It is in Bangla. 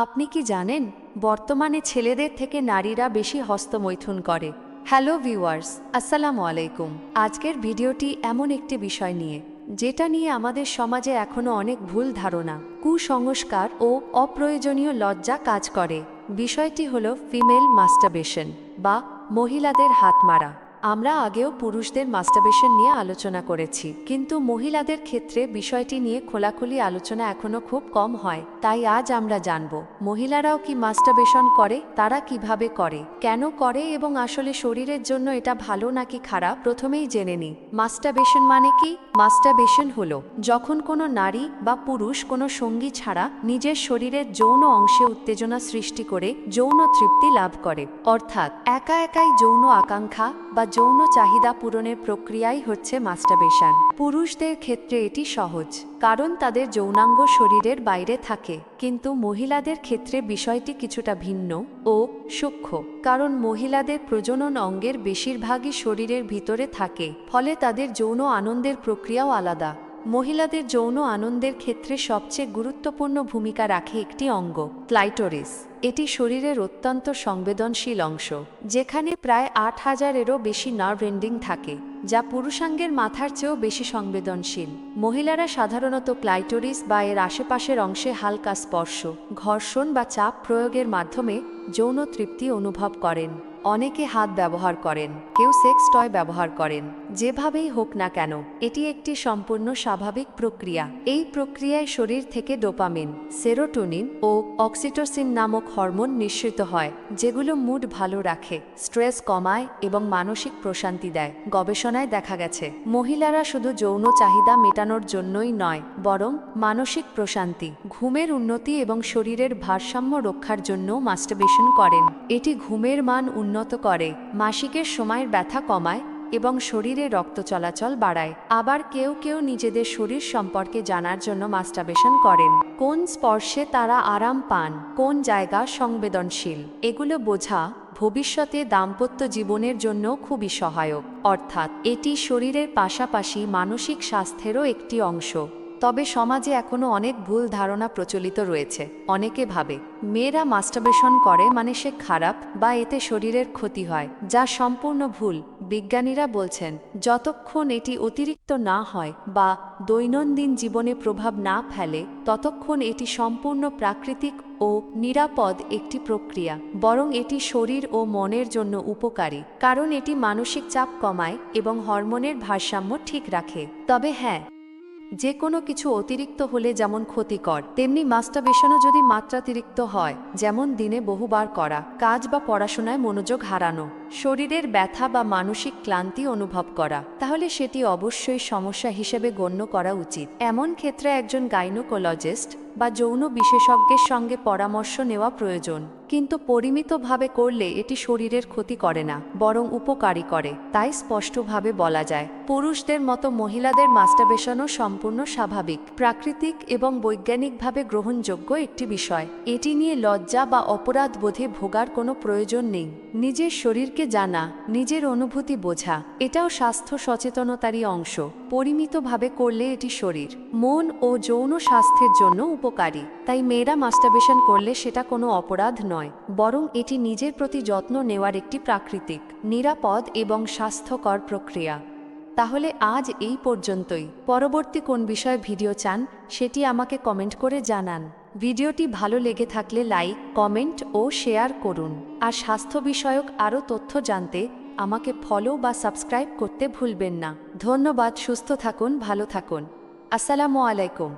আপনি কি জানেন, বর্তমানে ছেলেদের থেকে নারীরা বেশি হস্তমৈথুন করে? হ্যালো ভিউয়ার্স আসসালামু আলাইকুম। আজকের ভিডিওটি এমন একটি বিষয় নিয়ে, যেটা নিয়ে আমাদের সমাজে এখনও অনেক ভুল ধারণা, কুসংস্কার ও অপ্রয়োজনীয় লজ্জা কাজ করে। বিষয়টি হলো ফিমেল মাস্টারবেশন বা মহিলাদের হাত মারা। আমরা আগেও পুরুষদের মাস্টারবেশন নিয়ে আলোচনা করেছি, কিন্তু মহিলাদের ক্ষেত্রে বিষয়টি নিয়ে খোলাখুলি আলোচনা এখনও খুব কম হয়, তাই আজ আমরা জানব, মহিলারাও কি মাস্টারবেশন করে, তারা কীভাবে করে, কেন করে এবং আসলে শরীরের জন্য এটা ভালো নাকি খারাপ, প্রথমেই জেনে নিই। মাস্টারবেশন মানে কি? মাস্টারবেশন হলো, যখন কোনো নারী বা পুরুষ কোনো সঙ্গী ছাড়া নিজের শরীরের যৌন অংশে উত্তেজনা সৃষ্টি করে, যৌন তৃপ্তি লাভ করে, অর্থাৎ একা একাই যৌন আকাঙ্ক্ষা বা যৌন চাহিদা পূরণের প্রক্রিয়াই হচ্ছে মাস্টাবেশান পুরুষদের ক্ষেত্রে এটি সহজ, কারণ তাদের যৌনাঙ্গ শরীরের বাইরে থাকে, কিন্তু মহিলাদের ক্ষেত্রে বিষয়টি কিছুটা ভিন্ন ও সূক্ষ্ম, কারণ মহিলাদের প্রজনন অঙ্গের বেশিরভাগই শরীরের ভিতরে থাকে, ফলে তাদের যৌন আনন্দের প্রক্রিয়াও আলাদা। মহিলাদের যৌন আনন্দের ক্ষেত্রে সবচেয়ে গুরুত্বপূর্ণ ভূমিকা রাখে একটি অঙ্গ, ক্লাইটোরিস। এটি শরীরের অত্যন্ত সংবেদনশীল অংশ, যেখানে প্রায় আট হাজারেরও বেশি নার্ভ এন্ডিং থাকে, যা পুরুষাঙ্গের মাথার চেয়েও বেশি সংবেদনশীল। মহিলারা সাধারণত ক্লাইটোরিস বা এর আশেপাশের অংশে হালকা স্পর্শ, ঘর্ষণ বা চাপ প্রয়োগের মাধ্যমে যৌন তৃপ্তি অনুভব করেন। অনেকে হাত ব্যবহার করেন, কেউ সেক্স টয় ব্যবহার করেন, যেভাবেই হোক না কেন, এটি একটি সম্পূর্ণ স্বাভাবিক প্রক্রিয়া। এই প্রক্রিয়ায় শরীর থেকে ডোপামিন, সেরোটোনিন ও অক্সিটোসিন নামক হরমোন নিঃসৃত হয়, যেগুলো মুড ভালো রাখে, স্ট্রেস কমায় এবং মানসিক প্রশান্তি দেয়। গবেষণায় দেখা গেছে, মহিলারা শুধু যৌন চাহিদা মেটানোর জন্যই নয়, বরং মানসিক প্রশান্তি, ঘুমের উন্নতি এবং শরীরের ভারসাম্য রক্ষার জন্য মাস্টারবেশন করেন। এটি ঘুমের মান উন্নত করে, মাসিকের সময়ের ব্যথা কমায় এবং শরীরে রক্ত চলাচল বাড়ায়। আবার কেউ কেউ নিজেদের শরীর সম্পর্কে জানার জন্য মাস্টারবেশন করেন। কোন স্পর্শে তারা আরাম পান? কোন জায়গা সংবেদনশীল? এগুলো বোঝা ভবিষ্যতে দাম্পত্য জীবনের জন্য খুবই সহায়ক। অর্থাৎ এটি শরীরের পাশাপাশি মানসিক স্বাস্থ্যেরও একটি অংশ। তবে সমাজে এখনও অনেক ভুল ধারণা প্রচলিত রয়েছে। অনেকে ভাবে, মেয়েরা মাস্টারবেশন করে মানে সে খারাপ বা এতে শরীরের ক্ষতি হয়, যা সম্পূর্ণ ভুল। বিজ্ঞানীরা বলছেন, যতক্ষণ এটি অতিরিক্ত না হয় বা দৈনন্দিন জীবনে প্রভাব না ফেলে, ততক্ষণ এটি সম্পূর্ণ প্রাকৃতিক ও নিরাপদ একটি প্রক্রিয়া, বরং এটি শরীর ও মনের জন্য উপকারী, কারণ এটি মানসিক চাপ কমায় এবং হরমোনের ভারসাম্য ঠিক রাখে। তবে হ্যাঁ যে কোনো কিছু অতিরিক্ত হলে যেমন ক্ষতিকর, তেমনি মাস্টারবেশনও যদি মাত্রাতিরিক্ত হয়, যেমন দিনে বহুবার করা, কাজ বা পড়াশোনায় মনোযোগ হারানো, শরীরের ব্যথা বা মানসিক ক্লান্তি অনুভব করা, তাহলে সেটি অবশ্যই সমস্যা হিসেবে গণ্য করা উচিত। এমন ক্ষেত্রে একজন গাইনোকোলজিস্ট বা যৌন বিশেষজ্ঞের সঙ্গে পরামর্শ নেওয়া প্রয়োজন। কিন্তু পরিমিতভাবে করলে এটি শরীরের ক্ষতি করে না, বরং উপকারী করে, তাই স্পষ্টভাবে বলা যায়। পুরুষদের মতো মহিলাদের মাস্টারবেশনও সম্পূর্ণ স্বাভাবিক। প্রাকৃতিক এবং বৈজ্ঞানিকভাবে গ্রহণযোগ্য একটি বিষয়। এটি নিয়ে লজ্জা বা অপরাধ বোধে ভোগার কোনো প্রয়োজন নেই। নিজের শরীরকে জানা, নিজের অনুভূতি বোঝা, এটাও স্বাস্থ্য সচেতনতারই অংশ। পরিমিতভাবে করলে এটি শরীর, মন ও যৌন স্বাস্থ্যের জন্য উপকারী, তাই মেয়েরা মাস্টারবেশন করলে সেটা কোনো অপরাধ নয়, বরং এটি নিজের প্রতি যত্ন নেওয়ার একটি প্রাকৃতিক, নিরাপদ এবং স্বাস্থ্যকর প্রক্রিয়া। তাহলে আজ এই পর্যন্তই। পরবর্তী কোন বিষয়ে ভিডিও চান, সেটি আমাকে কমেন্ট করে জানান। ভিডিওটি ভালো লেগে থাকলে লাইক, কমেন্ট ও শেয়ার করুন। আর স্বাস্থ্য বিষয়ক আরও তথ্য জানতে আমাকে ফলো বা সাবস্ক্রাইব করতে ভুলবেন না। ধন্যবাদ, সুস্থ থাকুন, ভালো থাকুন। আসসালামু আলাইকুম।